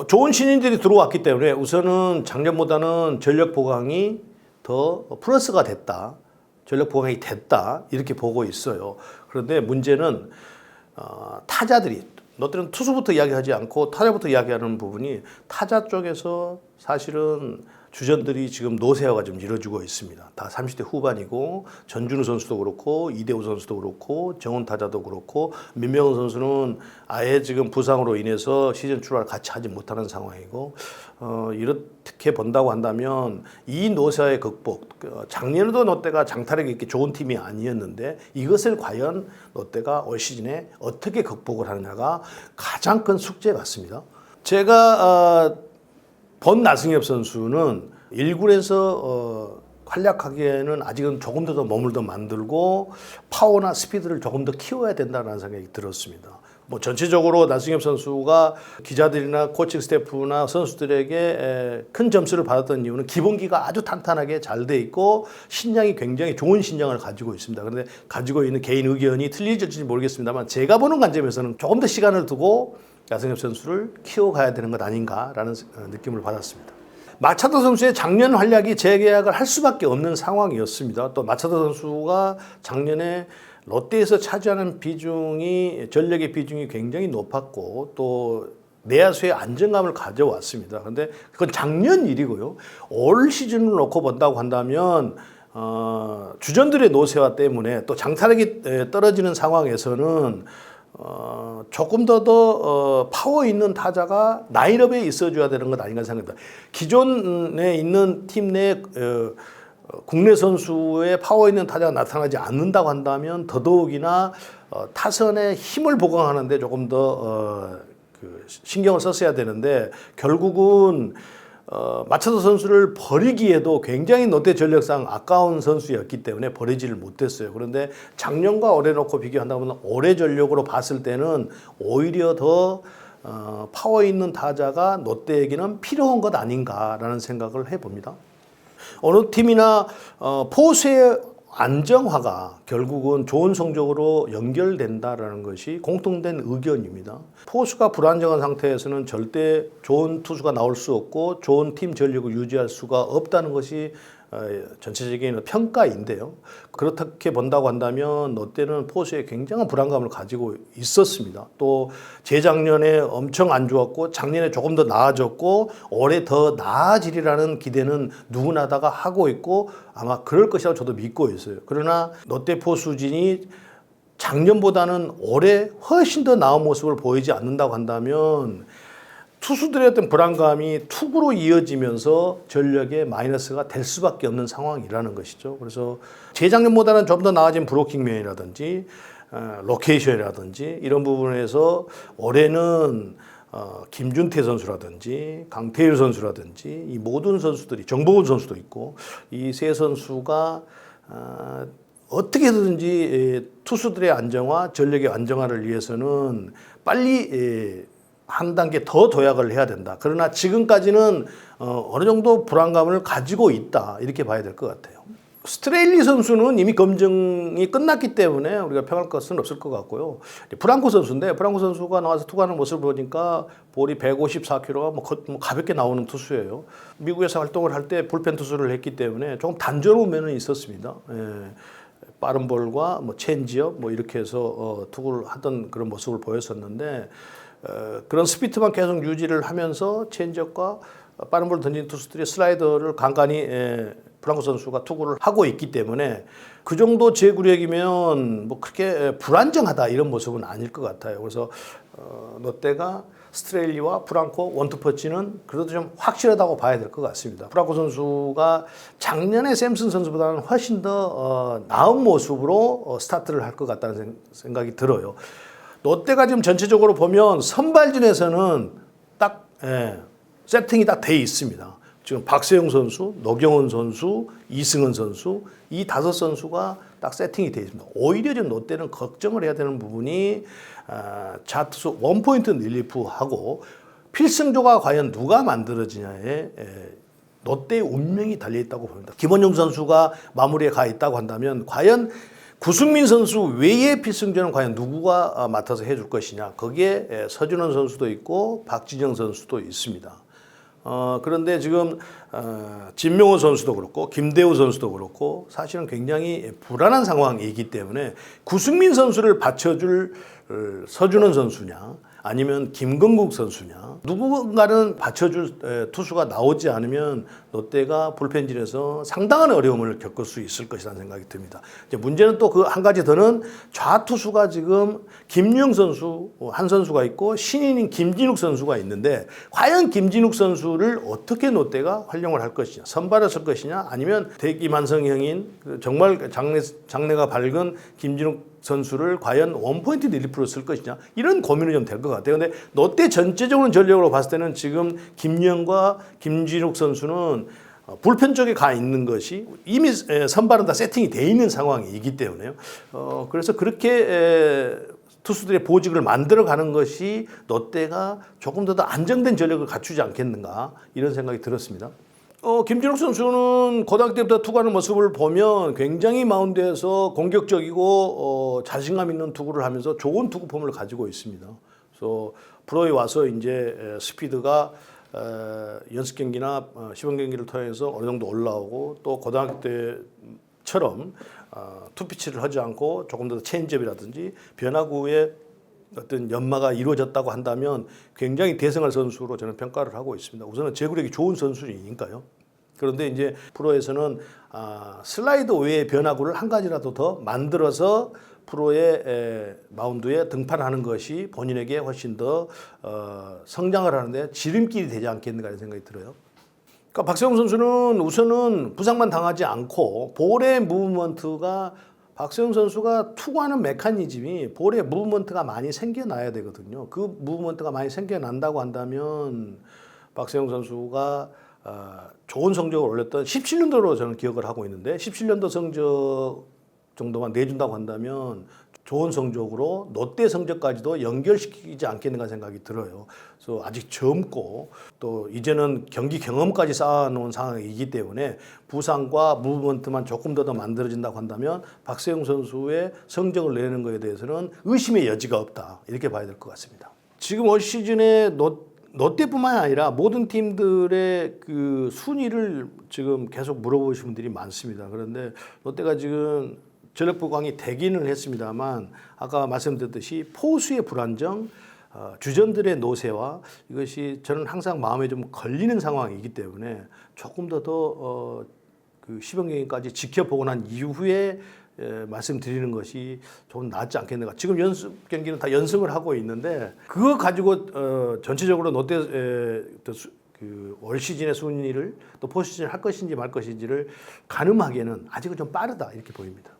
어, 좋은 신인들이 들어왔기 때문에 우선은 작년보다는 전력 보강이 더 플러스가 됐다. 전력 보강이 됐다. 이렇게 보고 있어요. 그런데 문제는 어, 타자들이 너들은 투수부터 이야기하지 않고 타자부터 이야기하는 부분이 타자 쪽에서 사실은 주전들이 지금 노세화가 좀 이루어지고 있습니다. 다 30대 후반이고 전준우 선수도 그렇고 이대호 선수도 그렇고 정훈 타자도 그렇고 민명훈 선수는 아예 지금 부상으로 인해서 시즌 출발 같이 하지 못하는 상황이고 어, 이렇게 본다고 한다면 이 노세화의 극복 어, 작년에도 롯데가 장타력이 이렇게 좋은 팀이 아니었는데 이것을 과연 롯데가 올 시즌에 어떻게 극복을 하느냐가 가장 큰 숙제 같습니다. 제가 어, 본 나승엽 선수는 1군에서 어, 활약하기에는 아직은 조금 더 머물더 만들고 파워나 스피드를 조금 더 키워야 된다는 생각이 들었습니다. 뭐 전체적으로 나승엽 선수가 기자들이나 코칭 스태프나 선수들에게 에, 큰 점수를 받았던 이유는 기본기가 아주 탄탄하게 잘 돼 있고 신장이 굉장히 좋은 신장을 가지고 있습니다. 그런데 가지고 있는 개인 의견이 틀리질지 모르겠습니다만 제가 보는 관점에서는 조금 더 시간을 두고 나승엽 선수를 키워가야 되는 것 아닌가라는 어, 느낌을 받았습니다. 마차도 선수의 작년 활약이 재계약을 할 수밖에 없는 상황이었습니다. 또 마차도 선수가 작년에 롯데에서 차지하는 비중이 전력의 비중이 굉장히 높았고 또 내야수의 안정감을 가져왔습니다. 그런데 그건 작년 일이고요. 올 시즌을 놓고 본다고 한다면 어, 주전들의 노세화 때문에 또 장타력이 에, 떨어지는 상황에서는 어, 조금 더더 어, 파워 있는 타자가 라인업에 있어줘야 되는 것 아닌가 생각합니다. 기존에 있는 팀내 어, 어, 국내 선수의 파워 있는 타자가 나타나지 않는다고 한다면 더더욱이나 어, 타선의 힘을 보강하는데 조금 더 어, 그 신경을 썼어야 되는데 결국은 어, 마차도 선수를 버리기에도 굉장히 롯데 전력상 아까운 선수였기 때문에 버리지를 못했어요. 그런데 작년과 올해 놓고 비교한다면 올해 전력으로 봤을 때는 오히려 더 어, 파워 있는 타자가 롯데에게는 필요한 것 아닌가라는 생각을 해봅니다. 어느 팀이나 어, 포수의 안정화가 결국은 좋은 성적으로 연결된다라는 것이 공통된 의견입니다. 포수가 불안정한 상태에서는 절대 좋은 투수가 나올 수 없고 좋은 팀 전력을 유지할 수가 없다는 것이 어, 전체적인 평가인데요. 그렇게 본다고 한다면 롯데는 포수에 굉장한 불안감을 가지고 있었습니다. 또 재작년에 엄청 안 좋았고 작년에 조금 더 나아졌고 올해 더 나아지리라는 기대는 누구나 다가 하고 있고 아마 그럴 것이라고 저도 믿고 있어요. 그러나 롯데 포수진이 작년보다는 올해 훨씬 더 나은 모습을 보이지 않는다고 한다면 투수들의 어떤 불안감이 투구로 이어지면서 전력에 마이너스가 될 수밖에 없는 상황이라는 것이죠. 그래서 재작년보다는 좀 더 나아진 브로킹 면이라든지 어, 로케이션이라든지 이런 부분에서 올해는 어, 김준태 선수라든지 강태일 선수라든지 이 모든 선수들이 정보훈 선수도 있고 이 세 선수가 어, 어떻게든지 에, 투수들의 안정화, 전력의 안정화를 위해서는 빨리 에, 한 단계 더 도약을 해야 된다. 그러나 지금까지는 어, 어느 정도 불안감을 가지고 있다. 이렇게 봐야 될 것 같아요. 스트레일리 선수는 이미 검증이 끝났기 때문에 우리가 평할 것은 없을 것 같고요. 프랑코 선수인데 프랑코 선수가 나와서 투구하는 모습을 보니까 볼이 154km가 뭐, 거- 뭐 가볍게 나오는 투수예요. 미국에서 활동을 할 때 불펜 투수를 했기 때문에 조금 단조로운 면은 있었습니다. 예. 빠른 볼과 뭐 체인지업 뭐 이렇게 해서 어, 투구를 하던 그런 모습을 보였었는데 어, 그런 스피드만 계속 유지를 하면서 체인지업과 빠른 볼 던진 투수들이 슬라이더를 간간히 에, 프랑코 선수가 투구를 하고 있기 때문에 그 정도 제구력이면 뭐 그렇게 불안정하다 이런 모습은 아닐 것 같아요. 그래서 어, 롯데가 스트레일리와 프랑코 원투퍼치는 그래도 좀 확실하다고 봐야 될 것 같습니다. 프랑코 선수가 작년에 샘슨 선수보다는 훨씬 더 어, 나은 모습으로 어, 스타트를 할 것 같다는 생- 생각이 들어요. 롯데가 지금 전체적으로 보면 선발진에서는 딱 예, 세팅이 딱 돼 있습니다. 지금 박세영 선수, 노경원 선수, 이승은 선수 이 다섯 선수가 딱 세팅이 돼 있습니다. 오히려 지금 롯데는 걱정을 해야 되는 부분이 아, 자투수 원포인트 릴리프하고 필승조가 과연 누가 만들어지냐에 에, 롯데의 운명이 달려 있다고 봅니다. 김원용 선수가 마무리에 가 있다고 한다면 과연 구승민 선수 외의 필승전은 과연 누구가 어, 맡아서 해줄 것이냐. 거기에 에, 서준원 선수도 있고 박진영 선수도 있습니다. 어, 그런데 지금 어, 진명호 선수도 그렇고 김대우 선수도 그렇고 사실은 굉장히 불안한 상황이기 때문에 구승민 선수를 받쳐줄 어, 서준원 선수냐 아니면 김건국 선수냐 누군가는 받쳐줄 에, 투수가 나오지 않으면 롯데가 불펜진에서 상당한 어려움을 겪을 수 있을 것이라는 생각이 듭니다. 이제 문제는 또 그 한 가지 더는 좌투수가 지금 김유영 선수 어, 한 선수가 있고 신인인 김진욱 선수가 있는데 과연 김진욱 선수를 어떻게 롯데가 활용을 할 것이냐 선발을 쓸 것이냐 아니면 대기만성형인 그 정말 장래 장래가 밝은 김진욱 선수를 과연 원포인트 릴리프로 쓸 것이냐 이런 고민이 좀 될 것 같아요. 근데 롯데 전체적으로 전력으로 봤을 때는 지금 김영과 김진욱 선수는 어, 불펜 쪽에 가 있는 것이 이미 에, 선발은 다 세팅이 돼 있는 상황이기 때문에요. 어, 그래서 그렇게 에, 투수들의 보직을 만들어 가는 것이 롯데가 조금 더, 더 안정된 전력을 갖추지 않겠는가 이런 생각이 들었습니다. 어, 김진욱 선수는 고등학교 때부터 투구하는 모습을 보면 굉장히 마운드에서 공격적이고 어, 자신감 있는 투구를 하면서 좋은 투구 폼을 가지고 있습니다. 그래서 프로에 와서 이제 에, 스피드가 에, 연습 경기나 어, 시범 경기를 통해서 어느 정도 올라오고 또 고등학교 때처럼 어, 투피치를 하지 않고 조금 더 체인지업이라든지 변화구의 어떤 연마가 이루어졌다고 한다면 굉장히 대성할 선수로 저는 평가를 하고 있습니다. 우선은 제구력이 좋은 선수니까요. 그런데 이제 프로에서는 아, 슬라이드 외의 변화구를 한 가지라도 더 만들어서 프로의 에, 마운드에 등판하는 것이 본인에게 훨씬 더 어, 성장을 하는데 지름길이 되지 않겠는가 하는 생각이 들어요. 그러니까 박세웅 선수는 우선은 부상만 당하지 않고 볼의 무브먼트가 박세웅 선수가 투구하는 메커니즘이 볼의 무브먼트가 많이 생겨나야 되거든요. 그 무브먼트가 많이 생겨난다고 한다면 박세웅 선수가 어, 좋은 성적을 올렸던 17년도로 저는 기억을 하고 있는데 17년도 성적 정도만 내준다고 한다면 좋은 성적으로 롯데 성적까지도 연결시키지 않겠는가 생각이 들어요. 그래서 아직 젊고 또 이제는 경기 경험까지 쌓아놓은 상황이기 때문에 부상과 무브먼트만 조금 더 더 만들어진다고 한다면 박세웅 선수의 성적을 내는 것에 대해서는 의심의 여지가 없다 이렇게 봐야 될 것 같습니다. 지금 올 시즌에 롯 롯데뿐만 아니라 모든 팀들의 그 순위를 지금 계속 물어보시는 분들이 많습니다. 그런데 롯데가 지금 전력 보강이 되기는 했습니다만 아까 말씀드렸듯이 포수의 불안정, 어, 주전들의 노세와 이것이 저는 항상 마음에 좀 걸리는 상황이기 때문에 조금 더더 어, 그 시범 경기까지 지켜보고 난 이후에 에, 말씀드리는 것이 조금 낫지 않겠는가. 지금 연습 경기는 다 연습을 하고 있는데 그거 가지고 어, 전체적으로 롯데 에, 그올 시즌의 순위를 또 포시즌을 할 것인지 말 것인지를 가늠하기에는 아직은 좀 빠르다 이렇게 보입니다.